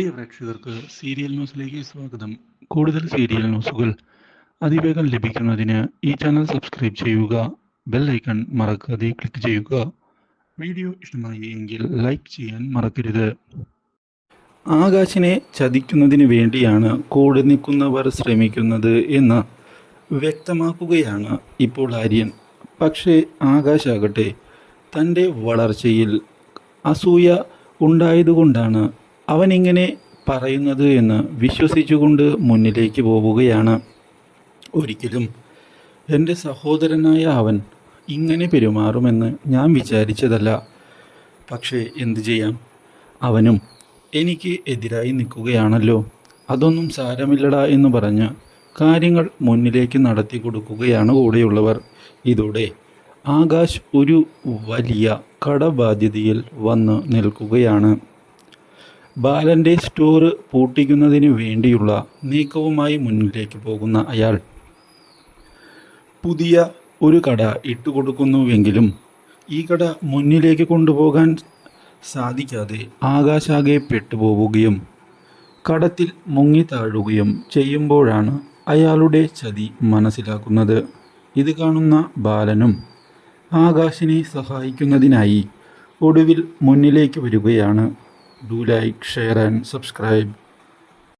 പ്രിയ പ്രേക്ഷകർക്ക് സീരിയൽ ന്യൂസിലേക്ക് സ്വാഗതം. കൂടുതൽ സീരിയൽ ന്യൂസുകൾ അതിവേഗം ലഭിക്കുന്നതിന് ഈ ചാനൽ സബ്സ്ക്രൈബ് ചെയ്യുക ബെൽ ഐക്കൺ മറക്കാതെ ക്ലിക്ക് ചെയ്യുക. വീഡിയോ ഇഷ്ടമായി എങ്കിൽ ലൈക്ക് ചെയ്യാൻ മറക്കരുത്. ആകാശിനെ ചതിക്കുന്നതിന് വേണ്ടിയാണ് കൂടെ നിൽക്കുന്നവർ ശ്രമിക്കുന്നത് എന്ന് വ്യക്തമാക്കുകയാണ് ഇപ്പോൾ ആര്യൻ. പക്ഷേ ആകാശാകട്ടെ തന്റെ വളർച്ചയിൽ അസൂയ ഉണ്ടായതുകൊണ്ടാണ് അവനിങ്ങനെ പറയുന്നത് എന്ന് വിശ്വസിച്ചുകൊണ്ട് മുന്നിലേക്ക് പോവുകയാണ്. ഒരിക്കലും എന്റെ സഹോദരനായ അവൻ ഇങ്ങനെ പെരുമാറുമെന്ന് ഞാൻ വിചാരിച്ചതല്ല. പക്ഷേ എന്തു ചെയ്യാം? അവനും എനിക്ക് എതിരായി നിൽക്കുകയാണല്ലോ. അതൊന്നും സാരമില്ലടാ എന്ന് പറഞ്ഞ് കാര്യങ്ങൾ മുന്നിലേക്ക് നടത്തി കൊടുക്കുകയാണ് കൂടെയുള്ളവർ. ഇതോടെ ആകാശ് ഒരു വലിയ കടബാധ്യതയിൽ വന്ന് നിൽക്കുകയാണ്. ബാലന്റെ സ്റ്റോർ പൂട്ടിക്കുന്നതിന് വേണ്ടിയുള്ള നീക്കവുമായി മുന്നിലേക്ക് പോകുന്ന അയാൾ പുതിയ ഒരു കട ഇട്ടുകൊടുക്കുന്നുവെങ്കിലും ഈ കട മുന്നിലേക്ക് കൊണ്ടുപോകാൻ സാധിക്കാതെ ആകാശാകെ പെട്ടുപോവുകയും കടത്തിൽ മുങ്ങിത്താഴുകയും ചെയ്യുമ്പോഴാണ് അയാളുടെ ചതി മനസ്സിലാക്കുന്നത്. ഇത് കാണുന്ന ബാലനും ആകാശിനെ സഹായിക്കുന്നതിനായി ഒടുവിൽ മുന്നിലേക്ക് വരികയാണ്. Do like share and subscribe